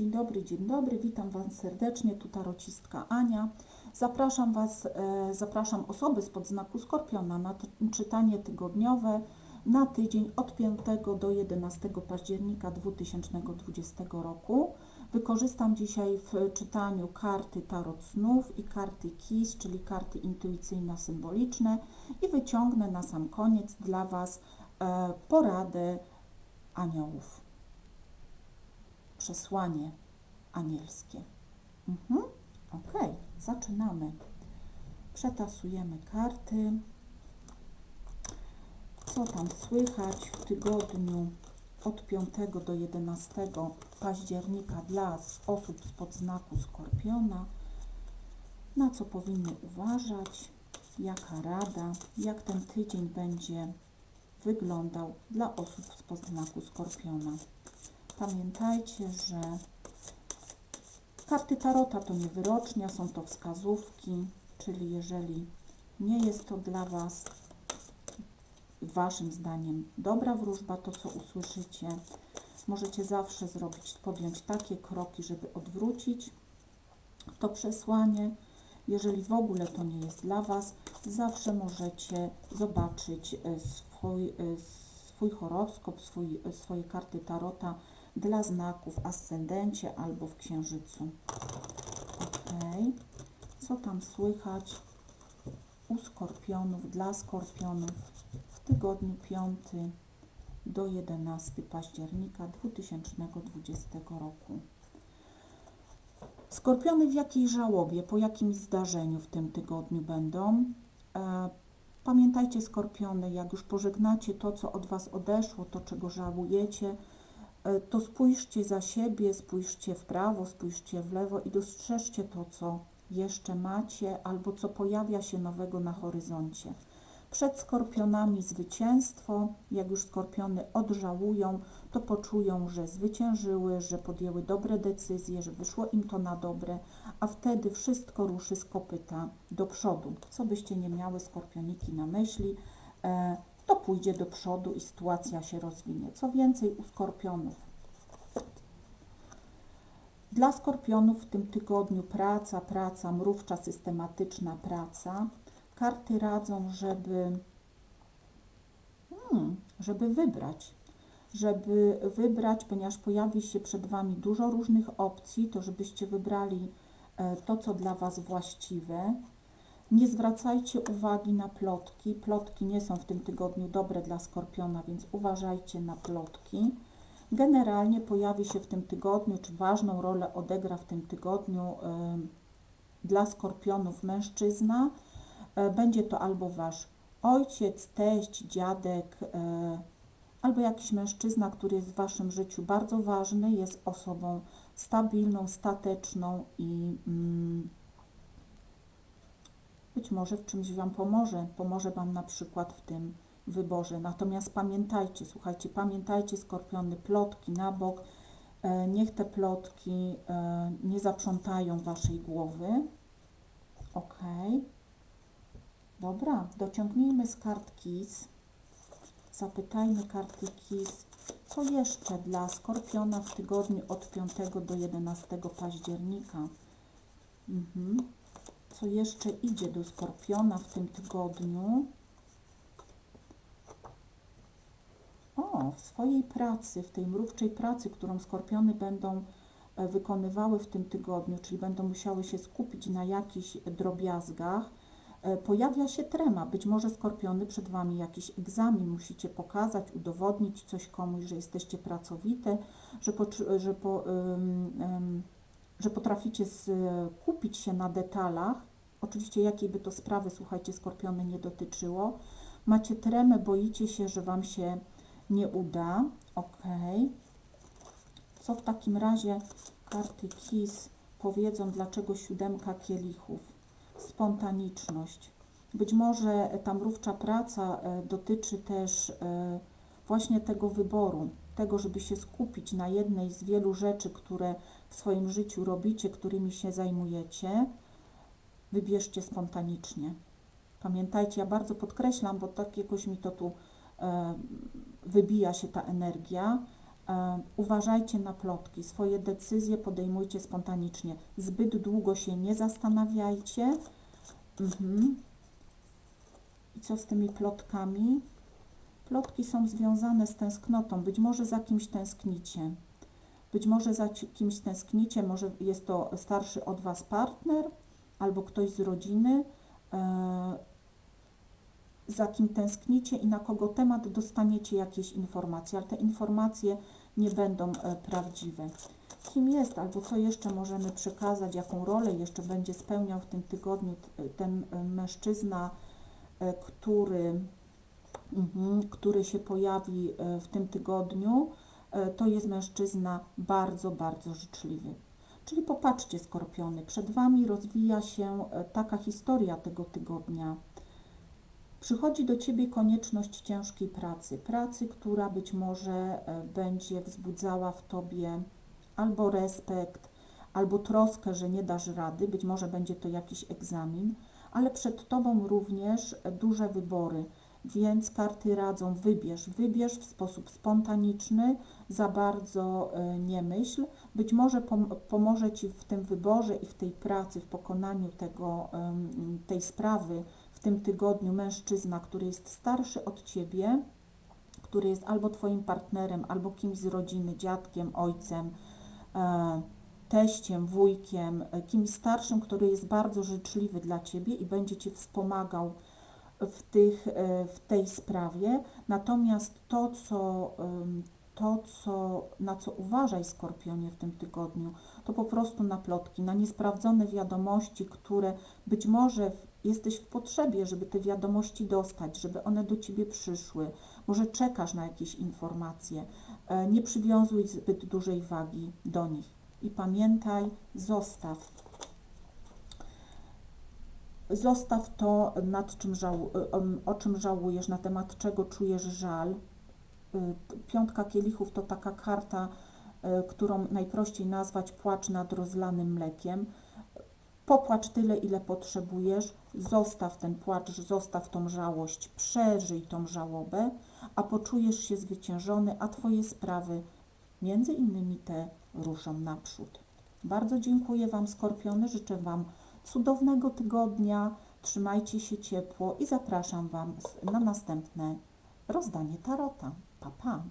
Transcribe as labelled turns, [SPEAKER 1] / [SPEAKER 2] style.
[SPEAKER 1] Dzień dobry, dzień dobry, witam Was serdecznie, tu tarocistka Ania. Zapraszam Was, e, zapraszam osoby spod znaku Skorpiona na czytanie tygodniowe na tydzień od 5 do 11 października 2020 roku. Wykorzystam dzisiaj w czytaniu karty Tarot Snów i karty KIS, czyli karty intuicyjno-symboliczne i wyciągnę na sam koniec dla Was e, poradę aniołów przesłanie anielskie. Mhm. Ok, zaczynamy. Przetasujemy karty. Co tam słychać w tygodniu od 5 do 11 października dla osób spod znaku Skorpiona? Na co powinny uważać? Jaka rada? Jak ten tydzień będzie wyglądał dla osób spod znaku Skorpiona? Pamiętajcie, że karty tarota to nie wyrocznia, są to wskazówki, czyli jeżeli nie jest to dla Was Waszym zdaniem dobra wróżba, to co usłyszycie, możecie zawsze zrobić, podjąć takie kroki, żeby odwrócić to przesłanie. Jeżeli w ogóle to nie jest dla Was, zawsze możecie zobaczyć e, swój, e, swój horoskop, swój, e, swoje karty tarota dla znaków ascendencie albo w księżycu. Ok. Co tam słychać u skorpionów, dla skorpionów w tygodniu 5 do 11 października 2020 roku? Skorpiony w jakiej żałobie, po jakimś zdarzeniu w tym tygodniu będą? E, Pamiętajcie, skorpiony, jak już pożegnacie to, co od Was odeszło, to, czego żałujecie, to spójrzcie za siebie, spójrzcie w prawo, spójrzcie w lewo i dostrzeżcie to, co jeszcze macie albo co pojawia się nowego na horyzoncie. Przed skorpionami zwycięstwo, jak już skorpiony odżałują, to poczują, że zwyciężyły, że podjęły dobre decyzje, że wyszło im to na dobre, a wtedy wszystko ruszy z kopyta do przodu. Co byście nie miały skorpioniki na myśli, e, pójdzie do przodu i sytuacja się rozwinie. Co więcej, u skorpionów. Dla skorpionów w tym tygodniu praca, praca, mrówcza, systematyczna praca. Karty radzą, żeby, hmm, żeby wybrać, żeby wybrać, ponieważ pojawi się przed Wami dużo różnych opcji, to żebyście wybrali e, to, co dla Was właściwe. Nie zwracajcie uwagi na plotki. Plotki nie są w tym tygodniu dobre dla skorpiona, więc uważajcie na plotki. Generalnie pojawi się w tym tygodniu, czy ważną rolę odegra w tym tygodniu y, dla skorpionów mężczyzna. Y, będzie to albo wasz ojciec, teść, dziadek, y, albo jakiś mężczyzna, który jest w waszym życiu bardzo ważny, jest osobą stabilną, stateczną i mm, być może w czymś Wam pomoże. Pomoże Wam na przykład w tym wyborze. Natomiast pamiętajcie, słuchajcie, pamiętajcie, skorpiony, plotki na bok. E, Niech te plotki e, nie zaprzątają Waszej głowy. Ok. Dobra, dociągnijmy z kart KIS. Zapytajmy karty KIS, co jeszcze dla skorpiona w tygodniu od 5 do 11 października. Mhm. Co jeszcze idzie do skorpiona w tym tygodniu? O, w swojej pracy, w tej mrówczej pracy, którą skorpiony będą e, wykonywały w tym tygodniu, czyli będą musiały się skupić na jakichś drobiazgach, e, pojawia się trema. Być może skorpiony przed Wami jakiś egzamin musicie pokazać, udowodnić coś komuś, że jesteście pracowite, że, poczu- że, po, ym, ym, że potraficie skupić się na detalach. Oczywiście, jakiej by to sprawy, słuchajcie, skorpiony nie dotyczyło. Macie tremę, boicie się, że Wam się nie uda. Ok. Co w takim razie karty KIS powiedzą, dlaczego siódemka kielichów? Spontaniczność. Być może ta mrówcza praca e, dotyczy też e, właśnie tego wyboru, tego, żeby się skupić na jednej z wielu rzeczy, które w swoim życiu robicie, którymi się zajmujecie. Wybierzcie spontanicznie. Pamiętajcie, ja bardzo podkreślam, bo tak jakoś mi to tu e, wybija się ta energia. E, Uważajcie na plotki, swoje decyzje podejmujcie spontanicznie. Zbyt długo się nie zastanawiajcie. Mhm. I co z tymi plotkami? Plotki są związane z tęsknotą. Być może za kimś tęsknicie. Być może za kimś tęsknicie, może jest to starszy od Was partner albo ktoś z rodziny, e, za kim tęsknicie i na kogo temat dostaniecie jakieś informacje, ale te informacje nie będą e, prawdziwe. Kim jest albo co jeszcze możemy przekazać, jaką rolę jeszcze będzie spełniał w tym tygodniu ten e, mężczyzna, który, który się pojawi e, w tym tygodniu, e, to jest mężczyzna bardzo, bardzo życzliwy. Czyli popatrzcie, skorpiony, przed Wami rozwija się e, taka historia tego tygodnia. Przychodzi do Ciebie konieczność ciężkiej pracy, pracy, która być może będzie wzbudzała w Tobie albo respekt, albo troskę, że nie dasz rady, być może będzie to jakiś egzamin, ale przed Tobą również duże wybory, więc karty radzą wybierz, wybierz w sposób spontaniczny, za bardzo e, nie myśl, być może pom- pomoże Ci w tym wyborze i w tej pracy, w pokonaniu tego, tej sprawy, w tym tygodniu mężczyzna, który jest starszy od ciebie, który jest albo twoim partnerem, albo kimś z rodziny, dziadkiem, ojcem, e, teściem, wujkiem, e, kimś starszym, który jest bardzo życzliwy dla ciebie i będzie cię wspomagał w, tych, e, w tej sprawie. Natomiast to, co, to, co, na co uważaj, Skorpionie, w tym tygodniu, to po prostu na plotki, na niesprawdzone wiadomości, które być może jesteś w potrzebie, żeby te wiadomości dostać, żeby one do ciebie przyszły. Może czekasz na jakieś informacje. E, Nie przywiązuj zbyt dużej wagi do nich. I pamiętaj, zostaw. Zostaw to, nad czym żału, em, o czym żałujesz, na temat czego czujesz żal. Y, Piątka kielichów to taka karta, y, którą najprościej nazwać płacz nad rozlanym mlekiem. Popłacz tyle, ile potrzebujesz, zostaw ten płacz, zostaw tą żałość, przeżyj tą żałobę, a poczujesz się zwyciężony, a Twoje sprawy, między innymi te, ruszą naprzód. Bardzo dziękuję Wam, Skorpiony, życzę Wam cudownego tygodnia, trzymajcie się ciepło i zapraszam Wam na następne rozdanie tarota. Pa, pa!